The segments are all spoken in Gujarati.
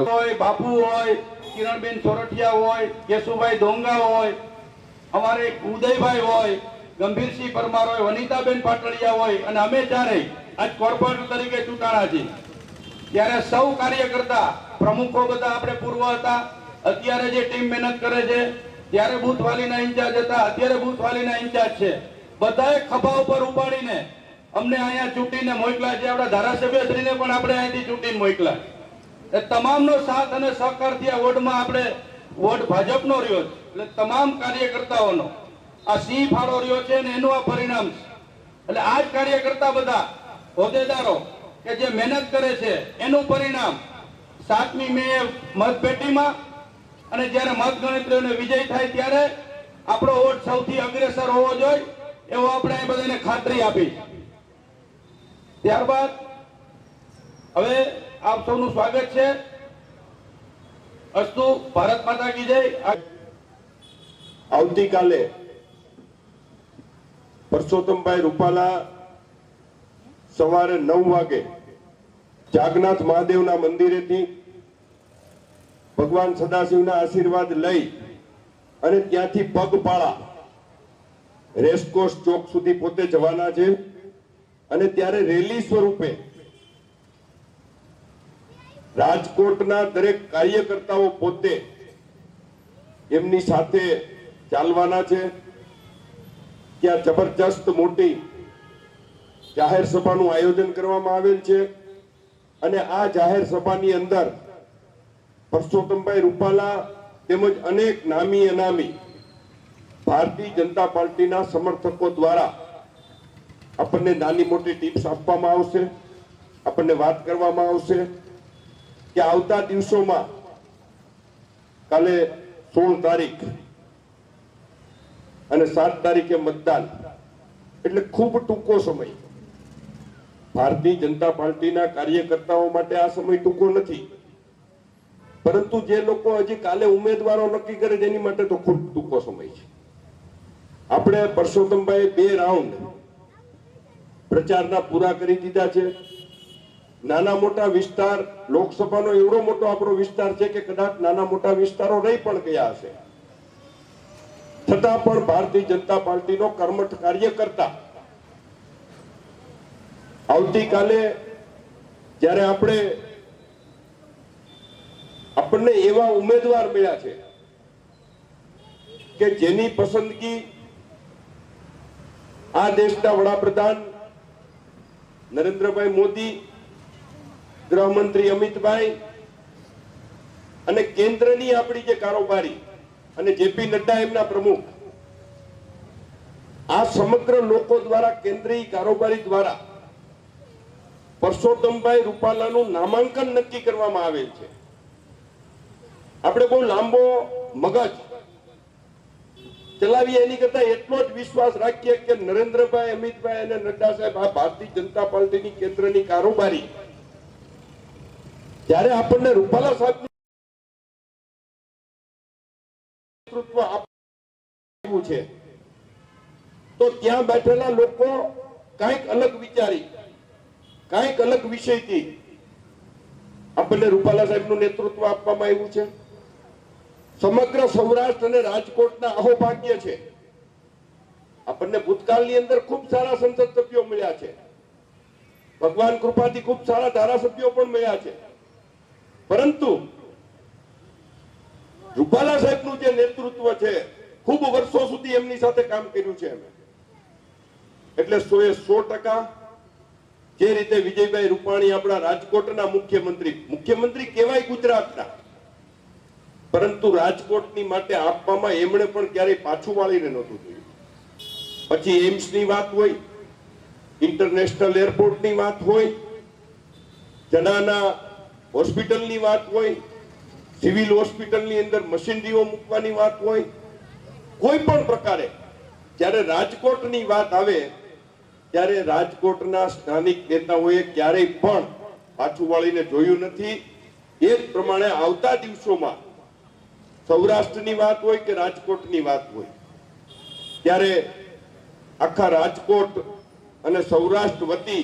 હોય, બાપુ હોય, કિરણબેન સોરઠિયા હોય, કેશુભાઈ ડોંગા હોય, અમારે ઉદયભાઈ હોય, ગંભીરસિંહ પરમાર હોય, વનિતાબેન પાટડિયા હોય, અને અમે ચારેય આજ કોર્પોરેટર તરીકે ચૂંટાણા છીએ. ત્યારે સૌ કાર્યકર્તા પ્રમુખો બધા આપણે પૂર્વ હતા. અત્યારે જે ટીમ મહેનત કરે છે, ત્યારે બુથ વાલીના ઇન્ચાર્જ હતા, અત્યારે બુથ વાલીના ઇન્ચાર્જ છે. બધાએ ખભા ઉપર ઉપાડીને અમને અહીંયા ચૂંટીને મોકલા છે. આપણા ધારાસભ્યશ્રીને પણ આપણે અહીંથી ચૂંટીને મોકલા એ તમામનો સાથ અને સહકારથી આ વોર્ડમાં આપણે વોર્ડ ભાજપનો રહ્યો છે. એટલે તમામ કાર્યકર્તાઓનો આ સિંહ ફાળો રહ્યો છે અને એનું આ પરિણામ છે. એટલે આ જ કાર્યકર્તા બધા, હોદ્દેદારો કે જે મહેનત કરે છે, એનું પરિણામ સાતમી મે મતપેટીમાં અને જ્યારે મત ગણતરીઓને વિજય થાય ત્યારે આપણો વોટ સૌથી અગ્રેસર હોવો જોઈએ એવો આપણે એ બધાને ખાતરી આપી. ત્યારબાદ હવે આપ સૌનું સ્વાગત છે. અસ્તુ ભારત માતા કી જય. આવતીકાલે પરસોત્તમભાઈ રૂપાલા સવારે નવ વાગે જાગનાથ મહાદેવના મંદિરેથી ભગવાન સદાશિવના આશીર્વાદ લઈ અને ત્યાંથી પગપાળા રેસકોર્સ ચોક સુધી પોતે જવાના છે. અને ત્યારે રેલી સ્વરૂપે રાજકોટના દરેક કાર્યકર્તાઓ પોતે એમની સાથે ચાલવાના છે. ત્યાં જબરજસ્ત મોટી જાહેર સભાનું આયોજન કરવામાં આવેલ છે અને આ જાહેર સભાની અંદર પરસોત્તમભાઈ રૂપાલા તેમજ અનેક નામી અનામી ભારતીય જનતા પાર્ટીના સમર્થકો દ્વારા આપણને નાની મોટી ટિપ્સ આપવામાં આવશે, આપણને વાત કરવામાં આવશે. કે આવતા દિવસોમાં કાલે સોળ તારીખ અને સાત તારીખે મતદાન. એટલે ખૂબ ટૂંકો સમય. ભારતીય જનતા પાર્ટીના કાર્યકર્તાઓ માટે આ સમય ટૂંકો નથી. પરંતુ જે લોકો હજી કાલે ઉમેદવારો નક્કી કરે છે, એની માટે તો ખૂબ ટૂંકો સમય છે. આપણે પરસોત્તમભાઈ બે રાઉન્ડ પ્રચારના પૂરા કરી દીધા છે. નાના મોટા વિસ્તાર, લોકસભાનો એવડો મોટો આપણો વિસ્તાર છે કે કદાચ નાના મોટા વિસ્તારો રહી પણ ગયા હશે. છતાં પણ ભારતીય જનતા પાર્ટીનો કર્મઠ કાર્ય કરતા આવતીકાલે જ્યારે આપણે આપણને એવા ઉમેદવાર મળ્યા છે કે જેની પસંદગી આ દેશના વડાપ્રધાન નરેન્દ્રભાઈ મોદી ગૃહમંત્રી અમિતભાઈ અને કેન્દ્રની આપણી જે કારોબારી અને જેપી નડ્ડા એમના પ્રમુખ, આ સમગ્ર લોકો દ્વારા, કેન્દ્રીય કારોબારી દ્વારા પરસોત્તમભાઈ રૂપાલાનું નામાંકન નક્કી કરવામાં આવેલ છે. આપણે બહુ લાંબો મગજ ચલાવીએ, એની કરતા એટલો જ વિશ્વાસ રાખીએ કે નરેન્દ્રભાઈ, અમિતભાઈ અને નડ્ડા સાહેબ આ ભારતીય જનતા પાર્ટીની કેન્દ્રની કારોબારી જ્યારે આપણને રૂપાલા સાહેબ નેતૃત્વ આપ્યું છે. તો ત્યાં બેઠેલા લોકો કંઈક અલગ વિચારી, કાંઈક અલગ વિષયથી આપણને રૂપાલા સાહેબનું નેતૃત્વ આપવામાં આવ્યું છે. સમગ્ર સૌરાષ્ટ્ર અને રાજકોટના અહોભાગ્ય છે. આપણને ભૂતકાળની અંદર ખૂબ સારા સંસદ સભ્યો મળ્યા છે. ભગવાન કૃપાથી ખૂબ સારા ધારાસભ્યો પણ મળ્યા છે. પરંતુ રૂપાલા સાહેબનું જે નેતૃત્વ છે, ખૂબ વર્ષો સુધી એમની સાથે કામ કર્યું છે અમે એટલે સો એ સો ટકા જે રીતે વિજયભાઈ રૂપાણી આપણા રાજકોટના મુખ્યમંત્રી મુખ્યમંત્રી કહેવાય ગુજરાતના, પરંતુ રાજકોટની માટે આપવામાં એમણે પણ ક્યારેય પાછું વાળીને નહોતું જોયું. પછી એમ્સની વાત હોય, ઇન્ટરનેશનલ એરપોર્ટની વાત હોય, જનાના હોસ્પિટલની વાત હોય, સિવિલ હોસ્પિટલની અંદર મશીનરીઓ મૂકવાની વાત હોય, કોઈ પણ પ્રકારે, જ્યારે રાજકોટની વાત આવે, ત્યારે રાજકોટના સ્થાનિક નેતાઓએ ક્યારેય પણ પાછું વાળીને જોયું નથી. એ જ પ્રમાણે આવતા દિવસોમાં સૌરાષ્ટ્રની વાત હોય કે રાજકોટની વાત હોય, ત્યારે આખા રાજકોટ અને સૌરાષ્ટ્ર વતી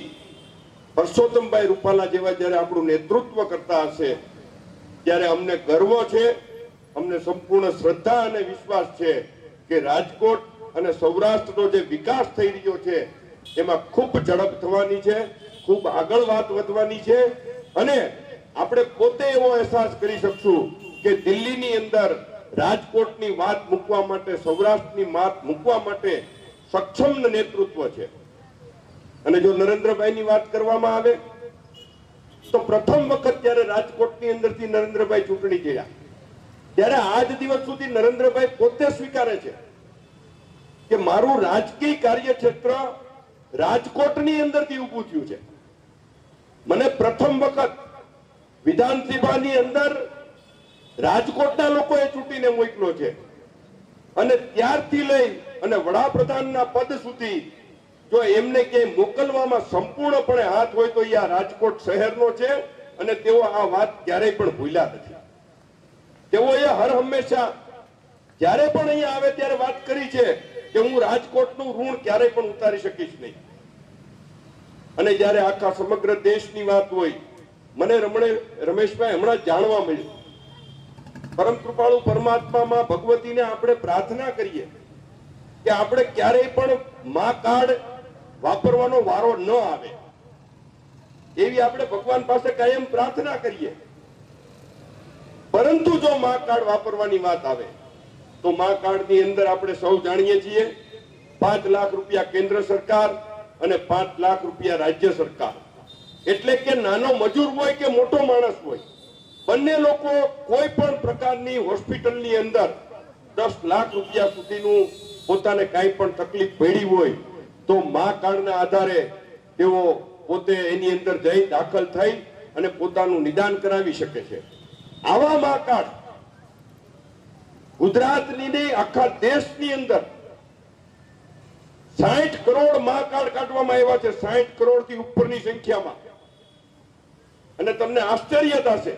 પરસોત્તમભાઈ રૂપાલા જેવા જ્યારે આપણું નેતૃત્વ કરતા હશે, ત્યારે અમને ગર્વ છે, અમને સંપૂર્ણ શ્રદ્ધા અને વિશ્વાસ છે કે રાજકોટ અને સૌરાષ્ટ્રનો જે વિકાસ થઈ રહ્યો છે, એમાં ખૂબ ઝડપ થવાની છે, ખૂબ આગળ વાત વધવાની છે અને આપણે પોતે એવો અહેસાસ કરી શકશું કે દિલ્હીની અંદર રાજકોટની વાત મૂકવા માટે, સૌરાષ્ટ્રની વાત મૂકવા માટે સક્ષમ નેતૃત્વ છે. અને જો નરેન્દ્રભાઈની વાત કરવામાં આવે, તો પ્રથમ વખત જ્યારે રાજકોટની અંદરથી નરેન્દ્રભાઈ ચૂંટણી કર્યા ત્યારે આજ દિવસ સુધી નરેન્દ્રભાઈ પોતે સ્વીકારે છે કે મારું રાજકીય કાર્યક્ષેત્ર રાજકોટની અંદરથી ઊભું થયું છે. મને પ્રથમ વખત વિધાનસભાની અંદર રાજકોટના લોકોએ ચૂંટીને મોકલો છે. અને ત્યારથી લઈ અને વડાપ્રધાનના પદ સુધી જો એમને ક્યાંય મોકલવામાં સંપૂર્ણપણે હાથ હોય તો એ આ રાજકોટ શહેરનો છે અને તેઓ આ વાત ક્યારેય પણ ભૂલ્યા નથી. તેઓએ હર હંમેશા જ્યારે પણ અહીંયા આવે ત્યારે વાત કરી છે કે હું રાજકોટનું ઋણ ક્યારેય પણ ઉતારી શકીશ નહીં. અને જ્યારે આખા સમગ્ર દેશની વાત હોય, મને રમણે રમેશભાઈ હમણાં જાણવા મળ્યું. પરમ કૃપાળુ પરમાત્મામાં ભગવતીને આપણે પ્રાર્થના કરીએ કે આપણે ક્યારેય પણ મા કાર્ડ વાપરવાનો વારો ન આવે. એવી આપણે ભગવાન પાસે કાયમ પ્રાર્થના કરીએ. પરંતુ જો મા કાર્ડ વાપરવાની વાત આવે, તો મા કાર્ડની અંદર આપણે સૌ જાણીએ છીએ, પાંચ લાખ રૂપિયા કેન્દ્ર સરકાર અને પાંચ લાખ રૂપિયા રાજ્ય સરકાર. એટલે કે નાનો મજૂર હોય કે મોટો માણસ હોય, બંને લોકો કોઈ પણ પ્રકારની હોસ્પિટલની અંદર દસ લાખ રૂપિયા સુધીનું પોતાને કાંઈ પણ તકલીફ પડી હોય તો મા કાર્ડના આધારે તેઓ પોતે એની અંદર જઈ દાખલ થઈ અને પોતાનું નિદાન કરાવી શકે છે. આવા મા કાર્ડ ગુજરાતની નહીં આખા દેશની અંદર સાઠ કરોડ મા કાર્ડ કાઢવામાં આવ્યા છે, સાઠ કરોડથી ઉપરની સંખ્યામાં. અને તમને આશ્ચર્ય થશે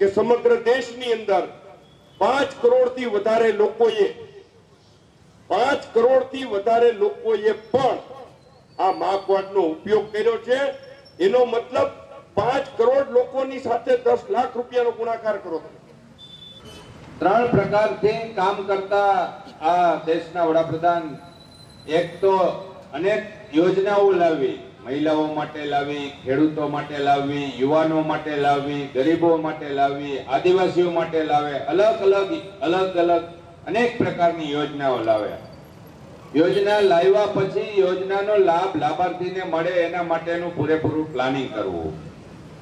કે સમગ્ર દેશની અંદર પાંચ કરોડથી વધારે લોકોએ પાંચ કરોડથી વધારે લોકોએ પણ આ મા કાર્ડનો ઉપયોગ કર્યો છે. એનો મતલબ પાંચ કરોડ લોકોની સાથે દસ લાખ રૂપિયાનો ગુણાકાર કરો ત્રણ પ્રકારથી કામ કરતા આ દેશના વડાપ્રધાન. એક તો અનેક યોજનાઓ લાવી, મહિલાઓ માટે લાવી, ખેડૂતો માટે લાવી, યુવાનો માટે લાવી, ગરીબો માટે લાવી, આદિવાસીઓ માટે લાવે, અલગ અલગ અલગ અલગ અનેક પ્રકારની યોજનાઓ લાવ્યા. યોજના લાવ્યા પછી યોજનાનો લાભ લાભાર્થીને મળે એના માટેનું પૂરેપૂરું પ્લાનિંગ કરવું.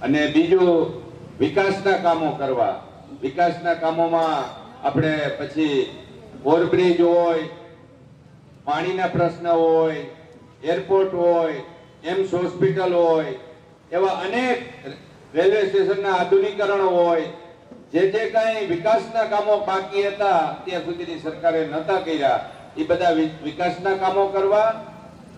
અને બીજું વિકાસના કામો કરવા. વિકાસના કામોમાં આપણે પછી ઓવરબ્રિજ હોય, પાણીના પ્રશ્ન હોય, એરપોર્ટ હોય, એમ્સ હોસ્પિટલ હોય, એવા અનેક રેલવે સ્ટેશનના આધુનિકરણ હોય જે જે કાંઈ વિકાસના કામો બાકી હતા, ત્યાં સુધીની સરકારે નતા કર્યા. એ બધા વિકાસના કામો કરવા,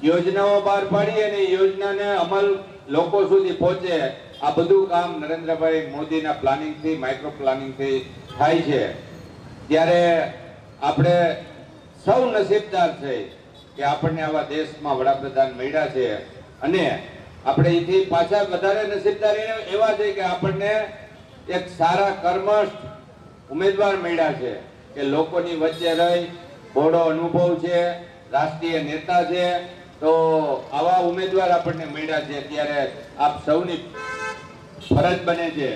યોજનાઓ બહાર પાડી અને યોજનાને અમલ લોકો સુધી પહોંચે. આ બધું કામ નરેન્દ્રભાઈ મોદીના પ્લાનિંગથી, માઇક્રો પ્લાનિંગથી થાય છે. ત્યારે આપણે સૌ નસીબદાર છે કે આપણને આવા દેશમાં વડાપ્રધાન મળ્યા છે. અને આપણે એથી પાછા વધારે નસીબદાર એવા છે કે આપણને એક સારા કર્મસ્થ ઉમેદવાર મળ્યા છે કે લોકોની વચ્ચે રહી બહોળો અનુભવ છે, રાષ્ટ્રીય નેતા છે. તો આવા ઉમેદવાર આપણને મળ્યા છે ત્યારે આપ સૌની ફરજ બને છે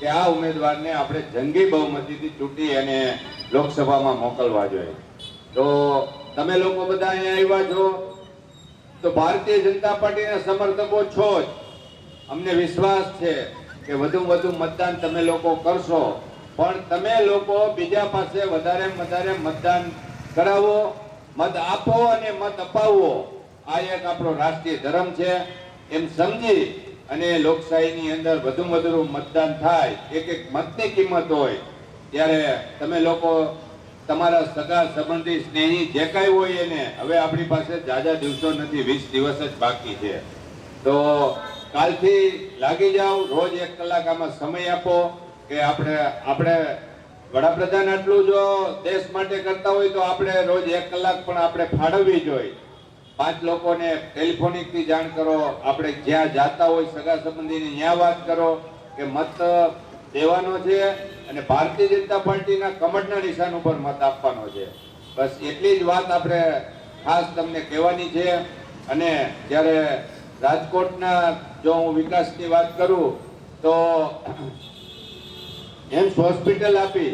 કે આ ઉમેદવારને આપણે જંગી બહુમતીથી ચૂંટી અને લોકસભામાં મોકલવા જોઈએ. તો તમે લોકો બધા અહીંયા આવ્યા છો? તો ભારતીય જનતા પાર્ટીના સમર્થકો છો જ. અમને વિશ્વાસ છે કે વધુ વધુ મતદાન તમે લોકો કરશો. પણ તમે લોકો બીજા પાસે વધારે વધારે મતદાન કરાવો, મત આપો અને મત અપાવો. આ એક આપણો રાષ્ટ્રીય ધર્મ છે. એમ સમજી અને લોકશાહીની અંદર વધુ વધુ મતદાન થાય. એક એક મતની કિંમત હોય. ત્યારે તમે લોકો તમારા સગા સંબંધી સ્નેહી જે કાંઈ હોય એને. હવે આપણી પાસે જાજા દિવસો નથી, વીસ દિવસ જ બાકી છે. તો કાલથી લાગી જાઓ, રોજ એક કલાક આમાં સમય આપો કે આપણે આપણે વડાપ્રધાન આટલું જો દેશ માટે કરતા હોય તો આપણે રોજ એક કલાક પણ આપણે ફાળવવી જોઈએ. પાંચ લોકોને ટેલિફોનિકથી જાણ કરો, આપણે જ્યાં જાતા હોય સગા સંબંધીને ત્યાં વાત કરો કે મત દેવાનો છે અને ભારતીય જનતા પાર્ટીના કમળના નિશાન ઉપર મત આપવાનો છે. બસ એટલી જ વાત આપણે ખાસ તમને કહેવાની છે અને જ્યારે રાજકોટના જો હું વિકાસની વાત કરું, તો એમ્સ હોસ્પિટલ આપી,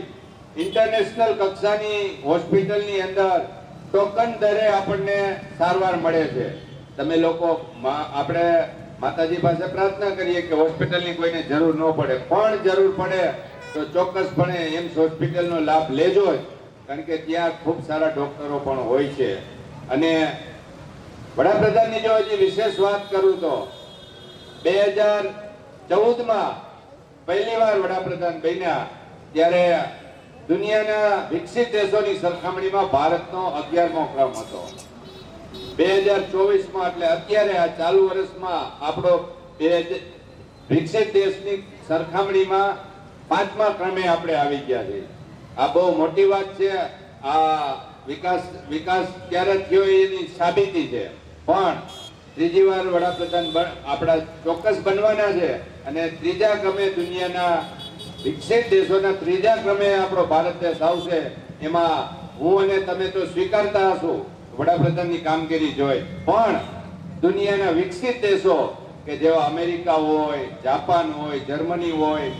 ઇન્ટરનેશનલ કક્ષાની હોસ્પિટલની અંદર ટોકન દરે આપણને સારવાર મળે છે. તમે લોકો આપણે માતાજી પાસે પ્રાર્થના કરીએ કે હોસ્પિટલની કોઈને જરૂર ન પડે. પણ જરૂર પડે તો ચોક્કસપણે એમ્સ હોસ્પિટલનો લાભ લેજો જ, કારણ કે ત્યાં ખૂબ સારા ડોક્ટરો પણ હોય છે. અને વડાપ્રધાનની જો હજી વિશેષ વાત કરું તો બે હજાર ચૌદમાં પહેલી વાર વડાપ્રધાન બન્યા ત્યારે દુનિયાના વિકસિત દેશોની સરખામણીમાં ભારતનો અગિયારમો ક્રમ હતો. બે હજાર ચોવીસમાં એટલે અત્યારે આ ચાલુ વર્ષમાં આપણો વિકસિત દેશની સરખામણીમાં પાંચમા ક્રમે આપણે આવી ગયા છે. આ બહુ મોટી વાત છે. આ વિકાસ વિકાસ ક્યારે થયો એની સાબિતી છે. પણ ત્રીજી વાર વડાપ્રધાન આપણા ચોક્કસ બનવાના છે. અને ત્રીજા ક્રમે દુનિયાના વિકસિત દેશોના ત્રીજા ક્રમે આપણો ભારત દેશ આવશે, એમાં હું અને તમે તો સ્વીકારતા હશો, વડાપ્રધાનની કામગીરી જોઈ. પણ દુનિયાના વિકસિત દેશો, કે જેવા અમેરિકા હોય, જાપાન હોય, જર્મની હોય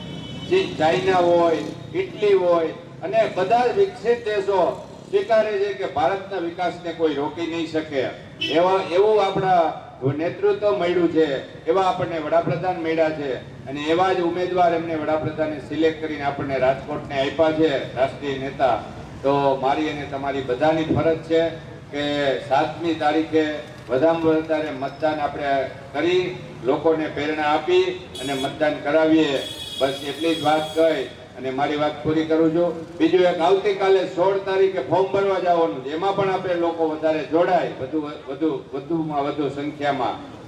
ચાઇના હોય, ઇટલી હોય, અને બધા વિકસિત દેશો સ્વીકારે છે કે ભારતના વિકાસને કોઈ રોકી નહીં શકે. એવા, એવું આપણા નેતૃત્વ મળ્યું છે, એવા આપણને વડાપ્રધાન મળ્યા છે, અને એવા જ ઉમેદવાર એમને વડાપ્રધાને સિલેક્ટ કરીને આપણને રાજકોટને આપ્યા છે, રાષ્ટ્રીય નેતા. તો મારી અને તમારી બધાની ફરજ છે કે સાતમી તારીખે વધારેમાં વધારે મતદાન આપણે કરી, લોકોને પ્રેરણા આપી અને મતદાન કરાવીએ. બસ એટલી જ વાત કહી અને મારી વાત પૂરી કરું છું. બીજું એક, આવતીકાલે સોળ તારીખે ફોર્મ ભરવા જવાનું એમાં પણ આપણે લોકો વધારે જોડાય, વધુ વધુ, વધુમાં વધુ સંખ્યામાં.